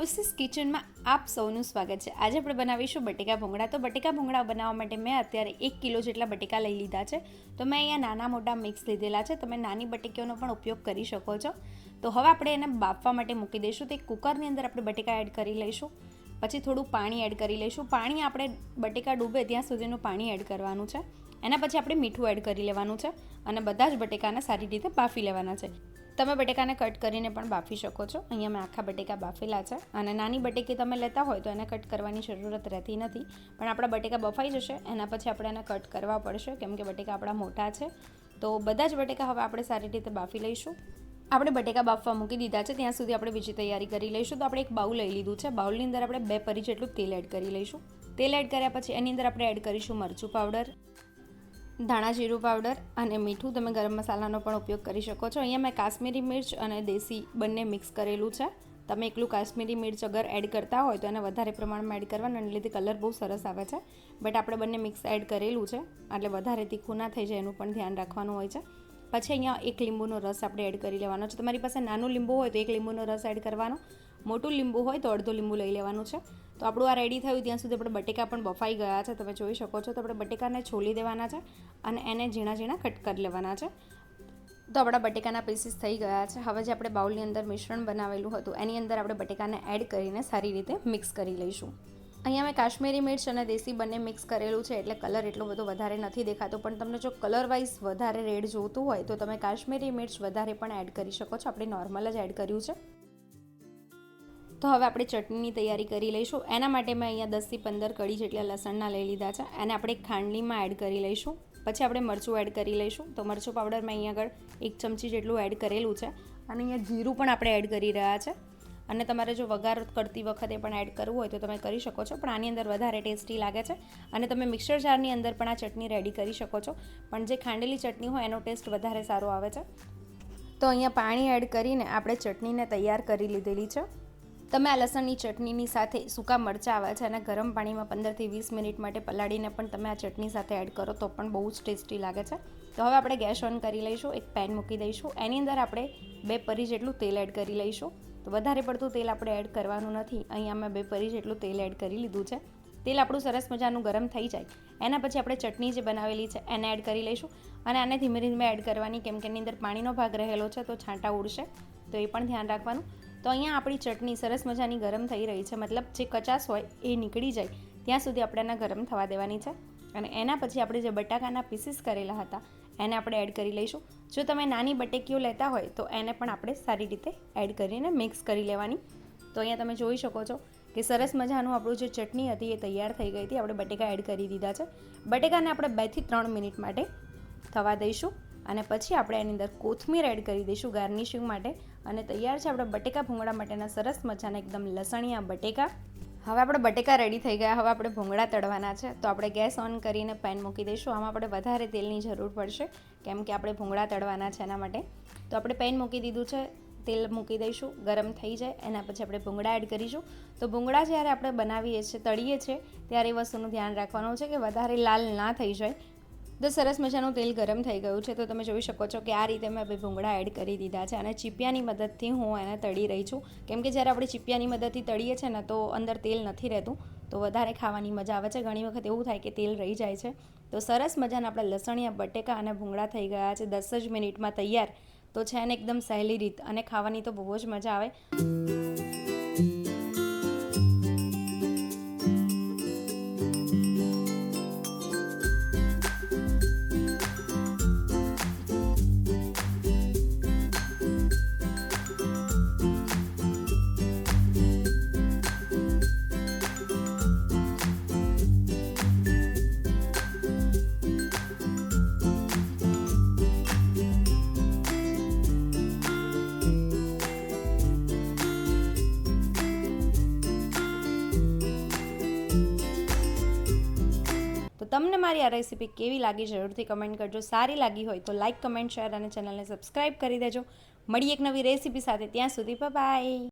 ખુશીસ કિચનમાં આપ સૌનું સ્વાગત છે. આજે આપણે બનાવીશું બટેકા ભૂંગળા. તો બટેકા ભૂંગળા બનાવવા માટે મેં અત્યારે એક કિલો જેટલા બટેકા લઈ લીધા છે. તો મેં અહીંયા નાના મોટા મિક્સ લીધેલા છે. તમે નાની બટેકીઓનો પણ ઉપયોગ કરી શકો છો. તો હવે આપણે એને બાફવા માટે મૂકી દઈશું. તે કુકરની અંદર આપણે બટેકા એડ કરી લઈશું. પછી થોડું પાણી એડ કરી લઈશું. પાણી આપણે બટેકા ડૂબે ત્યાં સુધીનું પાણી એડ કરવાનું છે. એના પછી આપણે મીઠું એડ કરી લેવાનું છે. અને બધા જ બટેકાને સારી રીતે બાફી લેવાના છે. તમે બટેકાને કટ કરીને પણ બાફી શકો છો. અહીંયા મેં આખા બટેકા બાફેલા છે અને નાની બટેકી તમે લેતા હોય તો એને કટ કરવાની જરૂરત રહેતી નથી. પણ આપણા બટેકા બફાઈ જશે, એના પછી આપણે એને કટ કરવા પડશે. કેમ કે બટેકા આપણા મોટા છે. તો બધા જ બટેકા હવે આપણે સારી રીતે બાફી લઈશું. આપણે બટેકા બાફવા મૂકી દીધા છે. ત્યાં સુધી આપણે બીજી તૈયારી કરી લઈશું. તો આપણે એક બાઉલ લઈ લીધું છે. બાઉલની અંદર આપણે બે પરી જેટલું તેલ એડ કરી લઈશું. તેલ એડ કર્યા પછી એની અંદર આપણે એડ કરીશું મરચું પાવડર. ધાણા જીરું પાવડર અને મીઠું તમે ગરમ મસાલાનો પણ ઉપયોગ કરી શકો છો. અહીંયા મેં કાશ્મીરી મિર્ચ અને દેશી બંને મિક્સ કરેલું છે. તમે એકલું કાશ્મીરી મિર્ચ અગર એડ કરતા હોય તો એને વધારે પ્રમાણમાં એડ કરવાનું, એને લીધે કલર બહુ સરસ આવે છે. બટ આપણે બંને મિક્સ એડ કરેલું છે, એટલે વધારે તીખું ના થઈ જાય એનું પણ ધ્યાન રાખવાનું હોય છે. પછી અહીંયા એક લીંબુનો રસ આપણે એડ કરી લેવાનો છે. તમારી પાસે નાનું લીંબુ હોય તો એક લીંબુનો રસ એડ કરવાનો. મોટું લીંબુ હોય તો અડધો લીંબુ લઈ લેવાનું છે. તો આપણું આ રેડી થયું, ત્યાં સુધી આપણે બટેકા પણ બફાઈ ગયા છે. તમે જોઈ શકો છો, તો આપણે બટેકાને છોલી દેવાના છે અને એને ઝીણા ઝીણા કટ કરી લેવાના છે. તો આપણા બટેકાના પીસીસ થઈ ગયા છે. હવે જે આપણે બાઉલની અંદર મિશ્રણ બનાવેલું હતું, એની અંદર આપણે બટેકાને એડ કરીને સારી રીતે મિક્સ કરી લઈશું. અહીંયા મેં કાશ્મીરી મિર્ચ અને દેશી બંને મિક્સ કરેલું છે, એટલે કલર એટલો બધો વધારે નથી દેખાતો. પણ તમને જો કલર વાઇઝ વધારે રેડ જોતું હોય, તો તમે કાશ્મીરી મિર્ચ વધારે પણ એડ કરી શકો છો. આપણે નોર્મલ જ એડ કર્યું છે. તો હવે આપણે ચટણીની તૈયારી કરી લઈશું. એના માટે મેં અહીંયા દસથી પંદર કડી જેટલા લસણના લઈ લીધા છે. એને આપણે ખાંડલીમાં એડ કરી લઈશું. પછી આપણે મરચું એડ કરી લઈશું. તો મરચું પાવડર મેં અહીંયા આગળ એક ચમચી જેટલું એડ કરેલું છે. અને અહીંયા જીરું પણ આપણે એડ કરી રહ્યા છે. અને તમારે જો વઘાર કરતી વખતે પણ એડ કરવું હોય તો તમે કરી શકો છો. પણ આની અંદર વધારે ટેસ્ટી લાગે છે. અને તમે મિક્સર જારની અંદર પણ આ ચટણી રેડી કરી શકો છો. પણ જે ખાંડેલી ચટણી હોય એનો ટેસ્ટ વધારે સારો આવે છે. તો અહીંયા પાણી એડ કરીને આપણે ચટણીને તૈયાર કરી લીધેલી છે. તમે આ લસણની ચટણીની સાથે સૂકા મરચાં આવે છે અને ગરમ પાણીમાં પંદરથી વીસ મિનિટ માટે પલાળીને પણ તમે આ ચટણી સાથે એડ કરો તો પણ બહુ જ ટેસ્ટી લાગે છે. તો હવે આપણે ગેસ ઓન કરી લઈશું, એક પેન મૂકી દઈશું. એની અંદર આપણે બે પરી જેટલું તેલ એડ કરી લઈશું. તો વધારે પડતું તેલ આપણે એડ કરવાનું નથી. અહીંયા મેં બે પરી જેટલું તેલ એડ કરી લીધું છે. તેલ આપણું સરસ મજાનું ગરમ થઈ જાય. એના પછી આપણે ચટણી જે બનાવેલી છે, એને એડ કરી લઈશું. અને આને ધીમે ધીમે એડ કરવાની, કેમ કે એની અંદર પાણીનો ભાગ રહેલો છે, તો છાંટા ઉડશે. તો એ પણ ધ્યાન રાખવાનું. તો અહીંયા આપણી ચટણી સરસ મજાની ગરમ થઈ રહી છે. મતલબ જે કચાસ હોય એ નીકળી જાય. ત્યાં સુધી આપણે એના ગરમ થવા દેવાની છે. અને એના પછી આપણે જે બટાકાના પીસીસ કરેલા હતા, એને આપણે એડ કરી લઈશું. જો તમે નાની બટેકીઓ લેતા હોય, તો એને પણ આપણે સારી રીતે એડ કરીને મિક્સ કરી લેવાની. તો અહીંયા તમે જોઈ શકો છો કે સરસ મજાનું આપણું જે ચટણી હતી એ તૈયાર થઈ ગઈ હતી. આપણે બટેકા એડ કરી દીધા છે. બટેકાને આપણે બેથી ત્રણ મિનિટ માટે થવા દઈશું. અને પછી આપણે એની અંદર કોથમીર એડ કરી દઈશું ગાર્નિશિંગ માટે. અને તૈયાર છે આપણે બટેકા ભૂંગળા માટેના સરસ મજાના એકદમ લસણીયા બટેકા. હવે આપણે બટેકા રેડી થઈ ગયા, હવે આપણે ભૂંગળા તળવાના છે. તો આપણે ગેસ ઓન કરીને પેન મૂકી દઈશું. આમાં આપણે વધારે તેલની જરૂર પડશે, કેમ કે આપણે ભૂંગળા તળવાના છે એના માટે. તો આપણે પેન મૂકી દીધું છે, તેલ મૂકી દઈશું, ગરમ થઈ જાય, એના પછી આપણે ભૂંગળા એડ કરીશું. તો ભૂંગળા જ્યારે આપણે બનાવીએ છીએ, તળીએ છીએ, ત્યારે એ વસ્તુનું ધ્યાન રાખવાનું છે કે વધારે લાલ ના થઈ જાય. તો સરસ મજાનું તેલ ગરમ થઈ ગયું છે, તો તમે જોઈ શકો છો કે આ રીતે મેં બે ભૂંગળા એડ કરી દીધા છે અને ચીપિયાની મદદથી હું એને તળી રહી છું. કેમ કે જ્યારે આપણે ચીપિયાની મદદથી તળીએ છીએ ને, તો અંદર તેલ નથી રહેતું, તો વધારે ખાવાની મજા આવે છે. ઘણી વખત એવું થાય કે તેલ રહી જાય છે. તો સરસ મજાના આપણા લસણિયા, બટેકા અને ભૂંગળા થઈ ગયા છે. દસ જ મિનિટમાં તૈયાર. તો છે ને, એકદમ સહેલી રીત અને ખાવાની તો બહુ જ મજા આવે. તો તમને મારી આ રેસીપી કેવી લાગી જરૂરથી કમેન્ટ કરજો. સારી લાગી હોય તો લાઇક કમેન્ટ, શેર અને ચેનલને સબસ્ક્રાઈબ કરી દેજો. મળી એક નવી રેસીપી સાથે. ત્યાં સુધી બાય